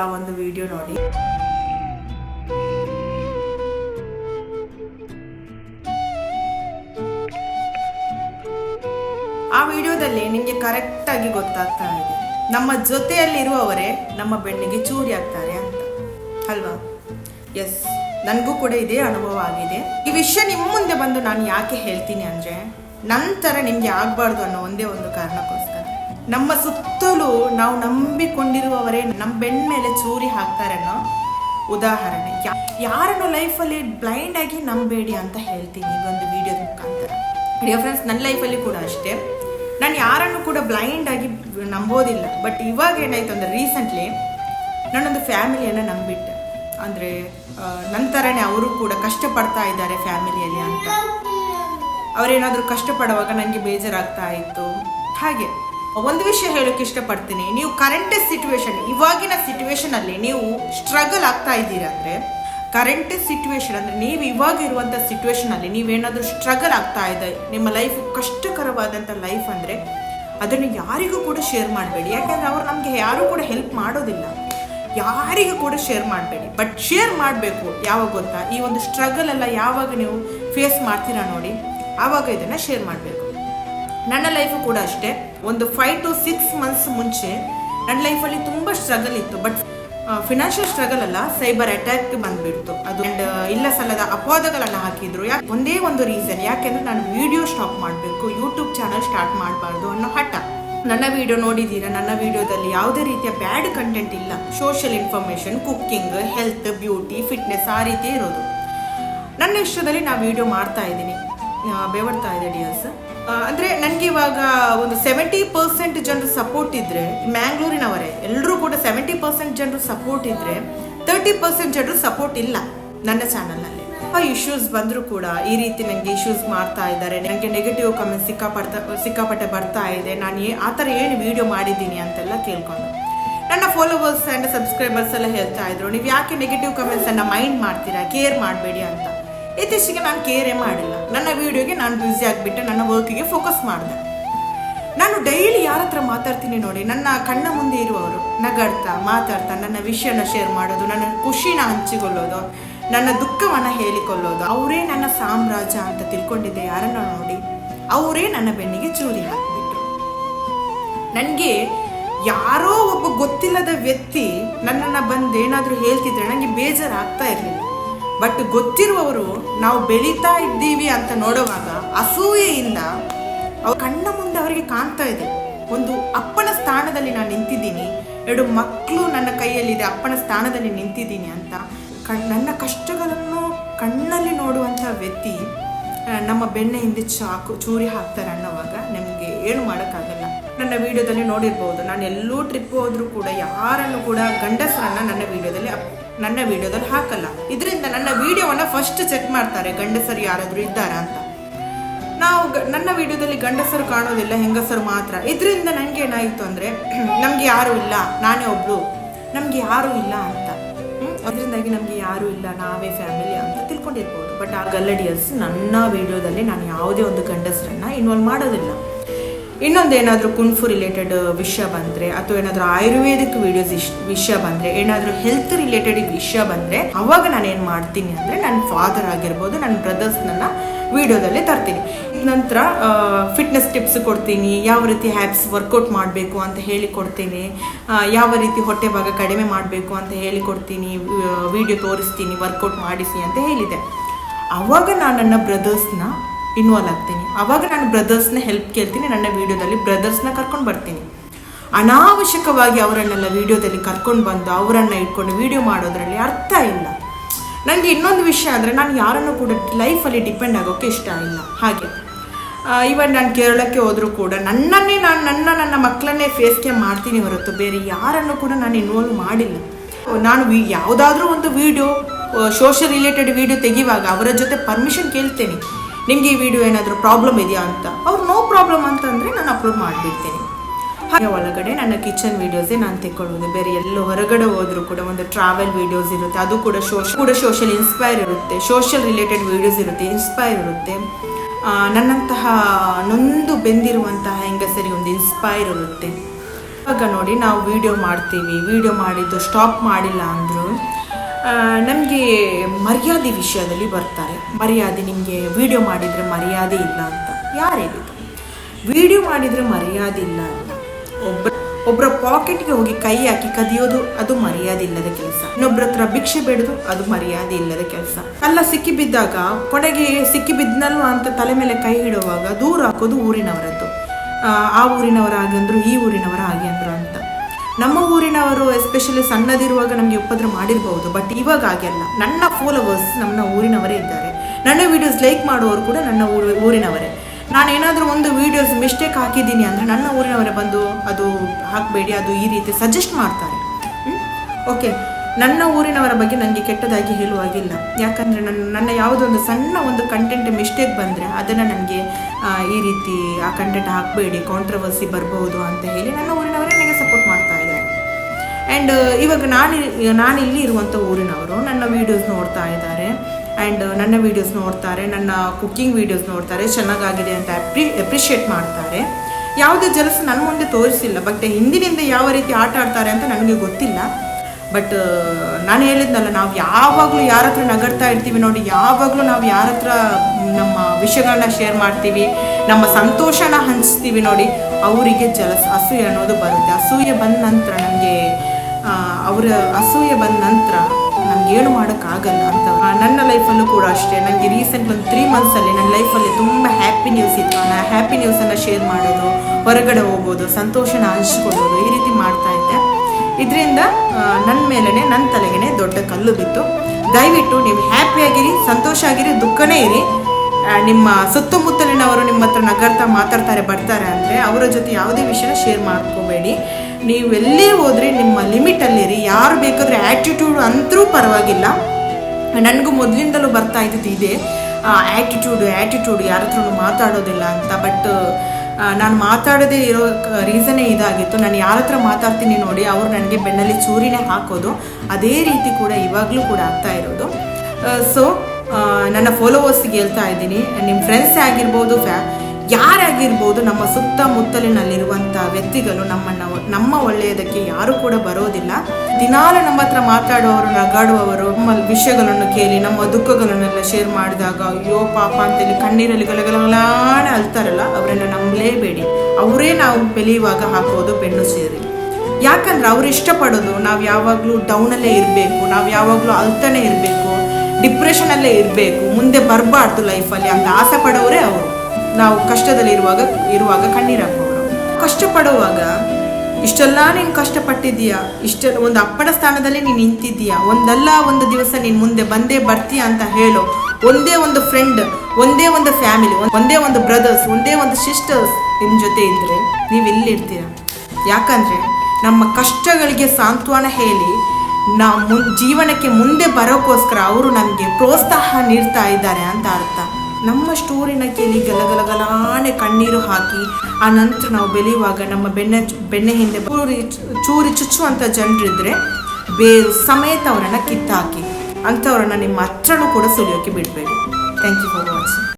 ಆ ಒಂದು ವಿಡಿಯೋ ನೋಡಿ. ಆ ವಿಡಿಯೋದಲ್ಲಿ ನಿಮಗೆ ಕರೆಕ್ಟಾಗಿ ಗೊತ್ತಾಗ್ತಾ ಇದೆ. ನಮ್ಮ ಜೊತೆಯಲ್ಲಿರುವವರೇ ನಮ್ಮ ಬೆಣ್ಣಿಗೆ ಚೂರಿ ಆಗ್ತಾರೆ ಅಂತ. ಅಲ್ವಾ? ಎಸ್ ನನಗೂ ಕೂಡ ಇದೇ ಅನುಭವ ಆಗಿದೆ. ಈ ವಿಷಯ ನಿಮ್ಮ ಮುಂದೆ ಬಂದು ನಾನು ಯಾಕೆ ಹೇಳ್ತೀನಿ ಅಂದರೆ, ನಂತರ ನಿಮಗೆ ಆಗಬಾರ್ದು ಅನ್ನೋ ಒಂದೇ ಒಂದು ಕಾರಣಕ್ಕೋಸ್ಕರ. ನಮ್ಮ ಸುತ್ತಲೂ ನಾವು ನಂಬಿಕೊಂಡಿರುವವರೇ ನಮ್ಮ ಬೆನ್ನ ಮೇಲೆ ಚೂರಿ ಹಾಕ್ತಾರೆ ಅನ್ನೋ ಉದಾಹರಣೆ. ಯಾರನ್ನು ಲೈಫಲ್ಲಿ ಬ್ಲೈಂಡ್ ಆಗಿ ನಂಬೇಡಿ ಅಂತ ಹೇಳ್ತೀನಿ ಈಗ ಒಂದು ವಿಡಿಯೋದ ಮುಖಾಂತರ. ಡಿಯರ್ ಫ್ರೆಂಡ್ಸ್ ನನ್ನ ಲೈಫಲ್ಲಿ ಕೂಡ ಅಷ್ಟೇ. ನಾನು ಯಾರನ್ನು ಕೂಡ ಬ್ಲೈಂಡ್ ಆಗಿ ನಂಬೋದಿಲ್ಲ. ಬಟ್ ಇವಾಗ ಏನಾಯ್ತು ಅಂದರೆ ರೀಸೆಂಟ್ಲಿ ನಾನೊಂದು ಫ್ಯಾಮಿಲಿಯನ್ನು ನಂಬಿಟ್ಟೆ. ಅಂದರೆ ನಂತರನೇ ಅವರು ಕೂಡ ಕಷ್ಟಪಡ್ತಾ ಇದ್ದಾರೆ ಫ್ಯಾಮಿಲಿಯಲ್ಲಿ ಅಂತ. ಅವರೇನಾದರೂ ಕಷ್ಟಪಡುವಾಗ ನನಗೆ ಬೇಜಾರಾಗ್ತಾ ಇತ್ತು. ಹಾಗೆ. ಒಂದು ವಿಷಯ ಹೇಳೋಕೆ ಇಷ್ಟಪಡ್ತೀನಿ. ನೀವು ಕರೆಂಟ್ ಸಿಚುವೇಶನ್ ಇವಾಗಿನ ಸಿಚುವೇಶನ್ ಅಲ್ಲಿ ನೀವು ಸ್ಟ್ರಗಲ್ ಆಗ್ತಾ ಇದ್ದೀರಾ ಅಂದ್ರೆ ಕರೆಂಟ್ ಸಿಚುವೇಶನ್ ಅಂದ್ರೆ ನೀವು ಇವಾಗ ಇರುವಂತ ಸಿಚುವೇಶನ್ ಅಲ್ಲಿ ನೀವೇನಾದ್ರೂ ಸ್ಟ್ರಗಲ್ ಆಗ್ತಾ ಇದೆ, ನಿಮ್ಮ ಲೈಫ್ ಕಷ್ಟಕರವಾದಂತ ಲೈಫ್ ಅಂದ್ರೆ, ಅದನ್ನು ಯಾರಿಗೂ ಕೂಡ ಶೇರ್ ಮಾಡಬೇಡಿ. ಯಾಕಂದ್ರೆ ಅವ್ರು ನಮಗೆ ಯಾರು ಕೂಡ ಹೆಲ್ಪ್ ಮಾಡೋದಿಲ್ಲ. ಯಾರಿಗೂ ಕೂಡ ಶೇರ್ ಮಾಡಬೇಡಿ. ಬಟ್ ಶೇರ್ ಮಾಡಬೇಕು ಯಾವಾಗ ಗೊತ್ತಾ? ಈ ಒಂದು ಸ್ಟ್ರಗಲ್ ಎಲ್ಲ ಯಾವಾಗ ನೀವು ಫೇಸ್ ಮಾಡ್ತೀರಾ ನೋಡಿ, ಆವಾಗ ಇದನ್ನ ಶೇರ್ ಮಾಡಬೇಕು. ನನ್ನ ಲೈಫು ಕೂಡ ಅಷ್ಟೇ. ಒಂದು ಫೈವ್ ಟು ಸಿಕ್ಸ್ ಮಂತ್ಸ್ ಮುಂಚೆ ನನ್ನ ಲೈಫಲ್ಲಿ ತುಂಬ ಸ್ಟ್ರಗಲ್ ಇತ್ತು. ಬಟ್ ಫಿನಾನ್ಷಿಯಲ್ ಸ್ಟ್ರಗಲ್ ಅಲ್ಲ ಸೈಬರ್ ಅಟ್ಯಾಕ್ ಬಂದ್ಬಿಡ್ತು. ಅದು ಅಂಡ್ ಇಲ್ಲ ಸಲ್ಲದ ಅಪವಾದಗಳನ್ನು ಹಾಕಿದ್ರು. ಯಾಕೆ, ಒಂದೇ ಒಂದು ರೀಸನ್ ಯಾಕೆಂದ್ರೆ ನಾನು ವಿಡಿಯೋ ಸ್ಟಾಪ್ ಮಾಡಬೇಕು ಯೂಟ್ಯೂಬ್ ಚಾನಲ್ ಸ್ಟಾರ್ಟ್ ಮಾಡಬಾರ್ದು ಅನ್ನೋ ಹಠ. ನನ್ನ ವಿಡಿಯೋ ನೋಡಿದ್ದೀರಾ? ನನ್ನ ವಿಡಿಯೋದಲ್ಲಿ ಯಾವುದೇ ರೀತಿಯ ಬ್ಯಾಡ್ ಕಂಟೆಂಟ್ ಇಲ್ಲ. Social information cooking health beauty fitness ಆ ರೀತಿ ಇರೋದು. ನನ್ನ ಇಷ್ಟದಲ್ಲಿ ನಾನು ವಿಡಿಯೋ ಮಾಡ್ತಾ ಇದ್ದೀನಿ. ಆ, ಬೆವರ್ತಾ ಇದೆ ಡಿಯರ್ಸ್. ಅಂದರೆ ನನಗೆ ಇವಾಗ ಒಂದು ಸೆವೆಂಟಿ ಪರ್ಸೆಂಟ್ ಜನರು ಸಪೋರ್ಟ್ ಇದ್ದರೆ ಮ್ಯಾಂಗ್ಳೂರಿನವರೇ ಎಲ್ಲರೂ ಕೂಡ ಸೆವೆಂಟಿ ಪರ್ಸೆಂಟ್ ಜನರು ಸಪೋರ್ಟ್ ಇದ್ದರೆ ತರ್ಟಿ ಪರ್ಸೆಂಟ್ ಜನರು ಸಪೋರ್ಟ್ ಇಲ್ಲ ನನ್ನ ಚಾನಲ್ನಲ್ಲಿ ಇಶ್ಯೂಸ್ ಬಂದರೂ ಕೂಡ ಈ ರೀತಿ ನನಗೆ ಇಶ್ಯೂಸ್ ಮಾಡ್ತಾ ಇದ್ದಾರೆ. ನನಗೆ ನೆಗೆಟಿವ್ ಕಮೆಂಟ್ ಸಿಕ್ಕಾಪಡ್ತಾ ಸಿಕ್ಕಾಪಟ್ಟೆ ಬರ್ತಾ ಇದೆ. ನಾನು ಏ ಆ ಥರ ಏನು ವಿಡಿಯೋ ಮಾಡಿದ್ದೀನಿ ಅಂತೆಲ್ಲ ಕೇಳ್ಕೊಂಡು. ನನ್ನ ಫಾಲೋವರ್ಸ್ ಆ್ಯಂಡ್ ಸಬ್ಸ್ಕ್ರೈಬರ್ಸ್ ಎಲ್ಲ ಹೇಳ್ತಾ ಇದ್ರು ನೀವು ಯಾಕೆ ನೆಗೆಟಿವ್ ಕಮೆಂಟ್ಸ್ ಅನ್ನ ಮೈಂಡ್ ಮಾಡ್ತೀರಾ? ಕೇರ್ ಮಾಡಬೇಡಿ ಅಂತ. ಇತ್ತೀಚೆಗೆ ನಾನು ಕೇರೇ ಮಾಡಿಲ್ಲ. ನನ್ನ ವಿಡಿಯೋಗೆ ನಾನು ಬ್ಯುಸಿ ಆಗಿಬಿಟ್ಟೆ ನನ್ನ ವರ್ಕಿಗೆ ಫೋಕಸ್ ಮಾಡಿದೆ. ನಾನು ಡೈಲಿ ಯಾರ ಹತ್ರ ಮಾತಾಡ್ತೀನಿ ನೋಡಿ, ನನ್ನ ಕಣ್ಣ ಮುಂದೆ ಇರುವವರು ನಗಾಡ್ತಾ ಮಾತಾಡ್ತಾ, ನನ್ನ ವಿಷಯನ ಶೇರ್ ಮಾಡೋದು, ನನ್ನ ಖುಷಿನ ಹಂಚಿಕೊಳ್ಳೋದು, ನನ್ನ ದುಃಖವನ್ನು ಹೇಳಿಕೊಳ್ಳೋದು, ಅವರೇ ನನ್ನ ಸಾಮ್ರಾಜ್ಯ ಅಂತ ತಿಳ್ಕೊಂಡಿದ್ದೆ ಯಾರನ್ನ ನೋಡಿ, ಅವರೇ ನನ್ನ ಬೆನ್ನಿಗೆ ಚೂರಿ ಹಾಕಿಬಿಟ್ರು. ನನಗೆ ಯಾರೋ ಒಬ್ಬ ಗೊತ್ತಿಲ್ಲದ ವ್ಯಕ್ತಿ ನನ್ನನ್ನು ಬಂದು ಏನಾದರೂ ಹೇಳ್ತಿದ್ರೆ ನನಗೆ ಬೇಜಾರಾಗ್ತಾ ಇರಲಿಲ್ಲ. ಬಟ್ ಗೊತ್ತಿರುವವರು, ನಾವು ಬೆಳೀತಾ ಇದ್ದೀವಿ ಅಂತ ನೋಡುವಾಗ ಅಸೂಯೆಯಿಂದ ಅವ್ರ ಕಣ್ಣ ಮುಂದೆ ಅವರಿಗೆ ಕಾಣ್ತಾ ಇದೆ. ಒಂದು ಅಪ್ಪನ ಸ್ಥಾನದಲ್ಲಿ ನಾನು ನಿಂತಿದ್ದೀನಿ. ಎರಡು ಮಕ್ಕಳು ನನ್ನ ಕೈಯಲ್ಲಿದೆ, ಅಪ್ಪನ ಸ್ಥಾನದಲ್ಲಿ ನಿಂತಿದ್ದೀನಿ ಅಂತ. ನನ್ನ ಕಷ್ಟಗಳನ್ನು ಕಣ್ಣಲ್ಲಿ ನೋಡುವಂಥ ವ್ಯಕ್ತಿ ನಮ್ಮ ಬೆಣ್ಣೆ ಹಿಂದೆ ಚಾಕು, ಚೂರಿ ಹಾಕ್ತಾರೆ ಅನ್ನೋವಾಗ ನಮಗೆ ಏನು ಮಾಡೋಕ್ಕಾಗಲ್ಲ. ನನ್ನ ವಿಡಿಯೋದಲ್ಲಿ ನೋಡಿರ್ಬೋದು. ನಾನು ಎಲ್ಲೂ ಟ್ರಿಪ್ ಹೋದ್ರೂ ಕೂಡ ಯಾರನ್ನು ಕೂಡ ಗಂಡಸರನ್ನ ನನ್ನ ವಿಡಿಯೋದಲ್ಲಿ ನನ್ನ ವಿಡಿಯೋದಲ್ಲಿ ಹಾಕಲ್ಲ. ಇದರಿಂದ ನನ್ನ ವಿಡಿಯೋವನ್ನ ಫಸ್ಟ್ ಚೆಕ್ ಮಾಡ್ತಾರೆ, ಗಂಡಸರು ಯಾರಾದರೂ ಇದ್ದಾರಾ ಅಂತ. ನಾವು ನನ್ನ ವಿಡಿಯೋದಲ್ಲಿ ಗಂಡಸರು ಕಾಣೋದಿಲ್ಲ, ಹೆಂಗಸರು ಮಾತ್ರ. ಇದರಿಂದ ನನಗೆ ಏನಾಯಿತು ಅಂದರೆ, ನಮಗೆ ಯಾರೂ ಇಲ್ಲ, ನಾನೇ ಒಬ್ಬಳು ನಮಗೆ ಯಾರೂ ಇಲ್ಲ ಅಂತ. ಅದರಿಂದಾಗಿ ನಮಗೆ ಯಾರೂ ಇಲ್ಲ, ನಾವೇ ಫ್ಯಾಮಿಲಿ ಅಂತ ತಿಳ್ಕೊಂಡಿರ್ಬೋದು. ಬಟ್ ಆ ಗಲ್ಲಡಿಯರ್ಸ್ ನನ್ನ ವಿಡಿಯೋದಲ್ಲಿ ನಾನು ಯಾವುದೇ ಒಂದು ಗಂಡಸರನ್ನ ಇನ್ವಾಲ್ವ್ ಮಾಡೋದಿಲ್ಲ. ಇನ್ನೊಂದು ಏನಾದರೂ ಕುನ್ಫು ರಿಲೇಟೆಡ್ ವಿಷಯ ಬಂದರೆ ಅಥವಾ ಏನಾದರೂ ಆಯುರ್ವೇದಿಕ್ ವಿಡಿಯೋಸ್ ಇಶ್ ವಿಷಯ ಬಂದರೆ, ಏನಾದರೂ ಹೆಲ್ತ್ ರಿಲೇಟೆಡ್ ವಿಷಯ ಬಂದರೆ, ಅವಾಗ ನಾನು ಏನು ಮಾಡ್ತೀನಿ ಅಂದರೆ ನನ್ನ ಫಾದರ್ ಆಗಿರ್ಬೋದು ನನ್ನ ಬ್ರದರ್ಸ್ನನ್ನ ವಿಡಿಯೋದಲ್ಲಿ ತರ್ತೀನಿ. ನಂತರ ಫಿಟ್ನೆಸ್ ಟಿಪ್ಸ್ ಕೊಡ್ತೀನಿ, ಯಾವ ರೀತಿ ಹ್ಯಾಬ್ಸ್ ವರ್ಕೌಟ್ ಮಾಡಬೇಕು ಅಂತ ಹೇಳಿಕೊಡ್ತೀನಿ ಕೊಡ್ತೀನಿ ಯಾವ ರೀತಿ ಹೊಟ್ಟೆ ಭಾಗ ಕಡಿಮೆ ಮಾಡಬೇಕು ಅಂತ ಹೇಳಿಕೊಡ್ತೀನಿ ವಿಡಿಯೋ ತೋರಿಸ್ತೀನಿ ವರ್ಕೌಟ್ ಮಾಡಿಸಿ ಅಂತ ಹೇಳಿದೆ ಅವಾಗ ನಾನು ನನ್ನ ಬ್ರದರ್ಸ್ನ ಇನ್ವಾಲ್ವ್ ಆಗ್ತೀನಿ. ಅವಾಗ ನಾನು ಬ್ರದರ್ಸ್ನ ಹೆಲ್ಪ್ ಕೇಳ್ತೀನಿ, ನನ್ನ ವೀಡಿಯೋದಲ್ಲಿ ಬ್ರದರ್ಸ್ನ ಕರ್ಕೊಂಡು ಬರ್ತೀನಿ. ಅನಾವಶ್ಯಕವಾಗಿ ಅವರನ್ನೆಲ್ಲ ವೀಡಿಯೋದಲ್ಲಿ ಕರ್ಕೊಂಡು ಬಂದು ಅವರನ್ನು ಇಟ್ಕೊಂಡು ವೀಡಿಯೋ ಮಾಡೋದರಲ್ಲಿ ಅರ್ಥ ಇಲ್ಲ. ನನಗೆ ಇನ್ನೊಂದು ವಿಷಯ ಅಂದರೆ ನಾನು ಯಾರನ್ನು ಕೂಡ ಲೈಫಲ್ಲಿ ಡಿಪೆಂಡ್ ಆಗೋಕ್ಕೆ ಇಷ್ಟ ಇಲ್ಲ. ಹಾಗೆ. ಇವನ್ ನಾನು ಕೇರಳಕ್ಕೆ ಹೋದರೂ ಕೂಡ ನನ್ನನ್ನೇ ನಾನು ನನ್ನ ನನ್ನ ಮಕ್ಕಳನ್ನೇ ಫೇಸ್ಗೆ ಮಾಡ್ತೀನಿ ಹೊರತು ಬೇರೆ ಯಾರನ್ನು ಕೂಡ ನಾನು ಇನ್ವಾಲ್ವ್ ಮಾಡಿಲ್ಲ. ನಾನು ವಿ, ಯಾವುದಾದ್ರೂ ಒಂದು ವೀಡಿಯೋ ಸೋಷಿಯಲ್ ರಿಲೇಟೆಡ್ ವೀಡಿಯೋ ತೆಗೆಯುವಾಗ ಅವರ ಜೊತೆ ಪರ್ಮಿಷನ್ ಕೇಳ್ತೇನೆ. ನಿಮಗೆ ಈ ವಿಡಿಯೋ ಏನಾದರೂ ಪ್ರಾಬ್ಲಮ್ ಇದೆಯಾ ಅಂತ. ಅವ್ರು ನೋ ಪ್ರಾಬ್ಲಮ್ ಅಂತಂದರೆ ನಾನು ಅಪ್ಲೋಡ್ ಮಾಡಿಬಿಡ್ತೀನಿ. ಹಾಗೆ ಒಳಗಡೆ ನನ್ನ ಕಿಚನ್ ವೀಡಿಯೋಸೇ ನಾನು ತೆಕ್ಕೊಳ್ಳೋದು ಬೇರೆ ಎಲ್ಲೋ ಹೊರಗಡೆ ಹೋದರೂ ಕೂಡ ಒಂದು ಟ್ರಾವೆಲ್ ವೀಡಿಯೋಸ್ ಇರುತ್ತೆ. ಅದು ಕೂಡ ಸೋಶ್ ಕೂಡ ಸೋಷಿಯಲ್ ಇನ್ಸ್ಪೈರ್ ಇರುತ್ತೆ. ಸೋಷಿಯಲ್ ರಿಲೇಟೆಡ್ ವೀಡಿಯೋಸ್ ಇರುತ್ತೆ. ಇನ್ಸ್ಪೈರ್ ಇರುತ್ತೆ. ನನ್ನಂತಹ ನೊಂದು ಬೆಂದಿರುವಂತಹ ಹೆಂಗಸರಿಗೆ ಒಂದು ಇನ್ಸ್ಪೈರ್ ಇರುತ್ತೆ. ಇವಾಗ ನೋಡಿ ನಾವು ವೀಡಿಯೋ ಮಾಡ್ತೀವಿ. ವೀಡಿಯೋ ಮಾಡಿದ್ದು ಸ್ಟಾಪ್ ಮಾಡಿಲ್ಲ ಅಂದರು. ನಮಗೆ ಮರ್ಯಾದೆ ವಿಷಯದಲ್ಲಿ ಬರ್ತಾರೆ. ಮರ್ಯಾದೆ ನಿಮಗೆ ವಿಡಿಯೋ ಮಾಡಿದರೆ ಮರ್ಯಾದೆ ಇಲ್ಲ ಅಂತ. ಯಾರು ಹೇಳಿದ್ದು? ವಿಡಿಯೋ ಮಾಡಿದರೆ ಮರ್ಯಾದೆ ಇಲ್ಲ ಅಂತ. ಒಬ್ಬ ಒಬ್ಬರ ಪಾಕೆಟ್ಗೆ ಹೋಗಿ ಕೈ ಹಾಕಿ ಕದಿಯೋದು ಅದು ಮರ್ಯಾದೆ ಇಲ್ಲದ ಕೆಲಸ. ಇನ್ನೊಬ್ಬರ ಹತ್ರ ಭಿಕ್ಷೆ ಬೇಡೋದು ಅದು ಮರ್ಯಾದೆ ಇಲ್ಲದ ಕೆಲಸ. ಅಲ್ಲ ಸಿಕ್ಕಿ ಬಿದ್ದಾಗ ಕೊನೆಗೆ ಸಿಕ್ಕಿ ಬಿದ್ನಲ್ವಾ ಅಂತ ತಲೆ ಮೇಲೆ ಕೈ ಇಡುವಾಗ ದೂರ ಹಾಕೋದು ಊರಿನವರದ್ದು. ಆ, ಆ ಊರಿನವರ ಹಾಗೆ ಅಂದ್ರು ಈ ಊರಿನವರ ಹಾಗೆ ಅಂದ್ರು ಅಂತ. ನಮ್ಮ ಊರಿನವರು ಎಸ್ಪೆಷಲಿ ಸಣ್ಣದಿರುವಾಗ ನಮಗೆ ಉಪದ್ರ ಮಾಡಿರ್ಬೋದು ಬಟ್ ಇವಾಗ ಆಗಿಲ್ಲ ನನ್ನ ಫಾಲೋವರ್ಸ್ ನಮ್ಮ ಊರಿನವರೇ ಇದ್ದಾರೆ. ನನ್ನ ವಿಡಿಯೋಸ್ ಲೈಕ್ ಮಾಡುವವರು ಕೂಡ ನನ್ನ ಊರು, ಊರಿನವರೇ. ನಾನು ಏನಾದರೂ ಒಂದು ವೀಡಿಯೋಸ್ ಮಿಸ್ಟೇಕ್ ಹಾಕಿದ್ದೀನಿ ಅಂದರೆ ನನ್ನ ಊರಿನವರೇ ಬಂದು ಅದು ಹಾಕಬೇಡಿ, ಅದು ಈ ರೀತಿ ಸಜೆಸ್ಟ್ ಮಾಡ್ತಾರೆ. ಓಕೆ ನನ್ನ ಊರಿನವರ ಬಗ್ಗೆ ನನಗೆ ಕೆಟ್ಟದಾಗಿ ಹೇಳುವಾಗಿಲ್ಲ ಯಾಕಂದರೆ ನನ್ನ ನನ್ನ ಯಾವುದೋ ಒಂದು ಸಣ್ಣ ಒಂದು ಕಂಟೆಂಟ್ ಮಿಸ್ಟೇಕ್ ಬಂದರೆ ಅದನ್ನು ನನಗೆ ಈ ರೀತಿ ಆ ಕಂಟೆಂಟ್ ಹಾಕಬೇಡಿ ಕಾಂಟ್ರವರ್ಸಿ ಬರ್ಬೋದು ಅಂತ ಹೇಳಿ ನನ್ನ ಊರಿನವರೇ ನನಗೆ ಸಪೋರ್ಟ್ ಮಾಡ್ತಾ ಇದ್ದಾರೆ. ಆ್ಯಂಡ್ ಇವಾಗ ನಾನು ನಾನು ಇಲ್ಲಿ ಇರುವಂಥ ಊರಿನವರು ನನ್ನ ವೀಡಿಯೋಸ್ ನೋಡ್ತಾ ಇದ್ದಾರೆ. ಆ್ಯಂಡ್ ನನ್ನ ವೀಡಿಯೋಸ್ ನೋಡ್ತಾರೆ, ನನ್ನ ಕುಕ್ಕಿಂಗ್ ವೀಡಿಯೋಸ್ ನೋಡ್ತಾರೆ, ಚೆನ್ನಾಗಾಗಿದೆ ಅಂತ ಅಪ್ರಿ ಅಪ್ರಿಷಿಯೇಟ್ ಮಾಡ್ತಾರೆ. ಯಾವುದೇ ಜಲಸ ನನ್ನ ಮುಂದೆ ತೋರಿಸಿಲ್ಲ ಬಟ್ ಹಿಂದಿನಿಂದ ಯಾವ ರೀತಿ ಆಟ ಆಡ್ತಾರೆ ಅಂತ ನನಗೆ ಗೊತ್ತಿಲ್ಲ. ಬಟ್ ನಾನು ಹೇಳಿದ್ನಲ್ಲ, ನಾವು ಯಾವಾಗಲೂ ಯಾರ ಹತ್ರ ನಗಡ್ತಾ ಇರ್ತೀವಿ ನೋಡಿ, ಯಾವಾಗಲೂ ನಾವು ಯಾರ ಹತ್ರ ನಮ್ಮ ವಿಷಯಗಳನ್ನ ಶೇರ್ ಮಾಡ್ತೀವಿ, ನಮ್ಮ ಸಂತೋಷನ ಹಂಚ್ತೀವಿ ನೋಡಿ, ಅವರಿಗೆ ಜಲಸ್ ಅಸೂಯೆ ಅನ್ನೋದು ಬರುತ್ತೆ. ಅಸೂಯೆ ಬಂದ ನಂತರ ನನಗೆ ಅವರ ಅಸೂಯೆ ಬಂದ ನಂತರ ನನಗೇನು ಮಾಡೋಕ್ಕಾಗಲ್ಲ ಅಂತ. ನನ್ನ ಲೈಫಲ್ಲೂ ಕೂಡ ಅಷ್ಟೇ. ನನಗೆ ರೀಸೆಂಟ್ ಒಂದು ತ್ರೀ ಮಂತ್ಸಲ್ಲಿ ನನ್ನ ಲೈಫಲ್ಲಿ ತುಂಬ ಹ್ಯಾಪಿ ನ್ಯೂಸ್ ಇತ್ತು. ನಾನು ಹ್ಯಾಪಿ ನ್ಯೂಸನ್ನು ಶೇರ್ ಮಾಡೋದು, ಹೊರಗಡೆ ಹೋಗೋದು, ಸಂತೋಷನ ಹಂಚ್ಕೊಳ್ಳೋದು, ಈ ರೀತಿ ಮಾಡ್ತಾ ಇದ್ದೆ. ಇದರಿಂದ ನನ್ನ ಮೇಲೇ ನನ್ನ ತಲೆಗೇನೆ ದೊಡ್ಡ ಕಲ್ಲು ಬಿತ್ತು. ದಯವಿಟ್ಟು ನೀವು ಹ್ಯಾಪಿಯಾಗಿರಿ ಸಂತೋಷ ಆಗಿರಿ, ದುಃಖನೇ ಇರಿ. ನಿಮ್ಮ ಸುತ್ತಮುತ್ತಲಿನವರು ನಿಮ್ಮ ಹತ್ರ ನಗರ್ತಾ ಮಾತಾಡ್ತಾರೆ, ಬರ್ತಾರೆ ಅಂದರೆ ಅವರ ಜೊತೆ ಯಾವುದೇ ವಿಷಯ ಶೇರ್ ಮಾಡ್ಕೋಬೇಡಿ. ನೀವು ಎಲ್ಲೇ ಹೋದ್ರೆ, ನಿಮ್ಮ ಲಿಮಿಟಲ್ಲಿರಿ ಯಾರು ಬೇಕಾದ್ರೆ ಆ್ಯಟಿಟ್ಯೂಡ್ ಅಂತರೂ ಪರವಾಗಿಲ್ಲ. ನನಗೂ ಮೊದಲಿಂದಲೂ ಬರ್ತಾ ಇದ್ದಿದ್ದು ಇದೆ. ಆ್ಯಟಿಟ್ಯೂಡ್ ಆ್ಯಟಿಟ್ಯೂಡ್ ಯಾರ ಹತ್ರನೂ ಮಾತಾಡೋದಿಲ್ಲ ಅಂತ. ಬಟ್ ನಾನು ಮಾತಾಡದೇ ಇರೋ ರೀಸನೇ ಇದಾಗಿತ್ತು. ನಾನು ಯಾರ ಹತ್ರ ಮಾತಾಡ್ತೀನಿ ನೋಡಿ, ಅವರು ನನಗೆ ಬೆನ್ನಲ್ಲಿ ಚೂರಿನೇ ಹಾಕೋದು. ಅದೇ ರೀತಿ ಕೂಡ ಇವಾಗಲೂ ಕೂಡ ಆಗ್ತಾ ಇರೋದು. ಸೊ ನನ್ನ ಫಾಲೋವರ್ಸ್ಗೆ ಹೇಳ್ತಾ ಇದ್ದೀನಿ. ನಿಮ್ಮ ಫ್ರೆಂಡ್ಸೇ ಆಗಿರ್ಬೋದು, ಫ್ಯಾ, ಯಾರಾಗಿರ್ಬೋದು, ನಮ್ಮ ಸುತ್ತಮುತ್ತಲಿನಲ್ಲಿರುವಂಥ ವ್ಯಕ್ತಿಗಳು ನಮ್ಮನ್ನು, ನಮ್ಮ ಒಳ್ಳೆಯದಕ್ಕೆ ಯಾರು ಕೂಡ ಬರೋದಿಲ್ಲ. ದಿನಾಲು ನಮ್ಮ ಹತ್ರ ಮಾತಾಡುವವರು, ನಗಾಡುವವರು ನಮ್ಮ ವಿಷಯಗಳನ್ನು ಕೇಳಿ, ನಮ್ಮ ದುಃಖಗಳನ್ನೆಲ್ಲ ಶೇರ್ ಮಾಡಿದಾಗ, ಅಯ್ಯೋ ಪಾಪ ಅಂತೇಳಿ ಕಣ್ಣೀರಲ್ಲಿ ಗಲಗಲಗಲಾನೆ ಅಳ್ತಾರಲ್ಲ ಅವರನ್ನು ನಂಬಲೇಬೇಡಿ. ಅವರೇ ನಾವು ಬೆಳೆಯುವಾಗ ಹಾಕೋದು ಬೆನ್ನು ಸೇರಿ. ಯಾಕಂದ್ರೆ ಅವ್ರು ಇಷ್ಟಪಡೋದು, ನಾವು ಯಾವಾಗಲೂ ಡೌನಲ್ಲೇ ಇರಬೇಕು, ನಾವು ಯಾವಾಗಲೂ ಅಳ್ತಾನೆ ಇರಬೇಕು ಡಿಪ್ರೆಷನಲ್ಲೇ ಇರಬೇಕು, ಮುಂದೆ ಬರಬಾರ್ದು ಲೈಫಲ್ಲಿ ಅಂತ ಆಸೆ ಪಡೋರೇ ಅವರು. ನಾವು ಕಷ್ಟದಲ್ಲಿ ಇರುವಾಗ ಇರುವಾಗ ಕಣ್ಣೀರು ಹಾಕೋರು ಕಷ್ಟಪಡುವಾಗ ಇಷ್ಟೆಲ್ಲ ನೀನು ಕಷ್ಟಪಟ್ಟಿದ್ದೀಯಾ? ಇಷ್ಟ, ಒಂದು ಅಪ್ಪನ ಸ್ಥಾನದಲ್ಲಿ ನೀನು ನಿಂತಿದ್ದೀಯಾ? ಒಂದಲ್ಲ ಒಂದು ದಿವಸ ನೀನು ಮುಂದೆ ಬಂದೇ ಬರ್ತೀಯ ಅಂತ ಹೇಳು. ಒಂದೇ ಒಂದು ಫ್ರೆಂಡ್ ಒಂದೇ ಒಂದು ಫ್ಯಾಮಿಲಿ ಒಂದೇ ಒಂದು ಬ್ರದರ್ಸ್ ಒಂದೇ ಒಂದು ಸಿಸ್ಟರ್ಸ್ ನಿಮ್ಮ ಜೊತೆ ಇದ್ದರೆ ನೀವು ಎಲ್ಲಿರ್ತೀರ? ಯಾಕಂದರೆ ನಮ್ಮ ಕಷ್ಟಗಳಿಗೆ ಸಾಂತ್ವನ ಹೇಳಿ ನಾವು ಜೀವನಕ್ಕೆ ಮುಂದೆ ಬರೋಕ್ಕೋಸ್ಕರ ಅವರು ನಮಗೆ ಪ್ರೋತ್ಸಾಹ ನೀಡ್ತಾ ಇದ್ದಾರೆ ಅಂತ ಅರ್ಥ. ನಮ್ಮ ಸ್ಟೋರಿನ ಕೇಳಿ ಗಲಗಲಗಲಾನೆ ಕಣ್ಣೀರು ಹಾಕಿ ಆ ನಂತರ ನಾವು ಬೆಳೆಯುವಾಗ ನಮ್ಮ ಬೆಣ್ಣೆ ಬೆಣ್ಣೆ ಹಿಂದೆ ಚೂರಿ ಚೂರಿ ಚುಚ್ಚುವಂಥ ಜನರಿದ್ದರೆ ಬೇ ಸಮೇತ ಅವರನ್ನು ಕಿತ್ತಾಕಿ ಅಂಥವ್ರನ್ನ ನಿಮ್ಮ ಹತ್ರನೂ ಕೂಡ ಸುಳಿಯೋಕ್ಕೆ ಬಿಡಬೇಡಿ ಥ್ಯಾಂಕ್ ಯು ಫಾರ್ ವಾಚಿಂಗ್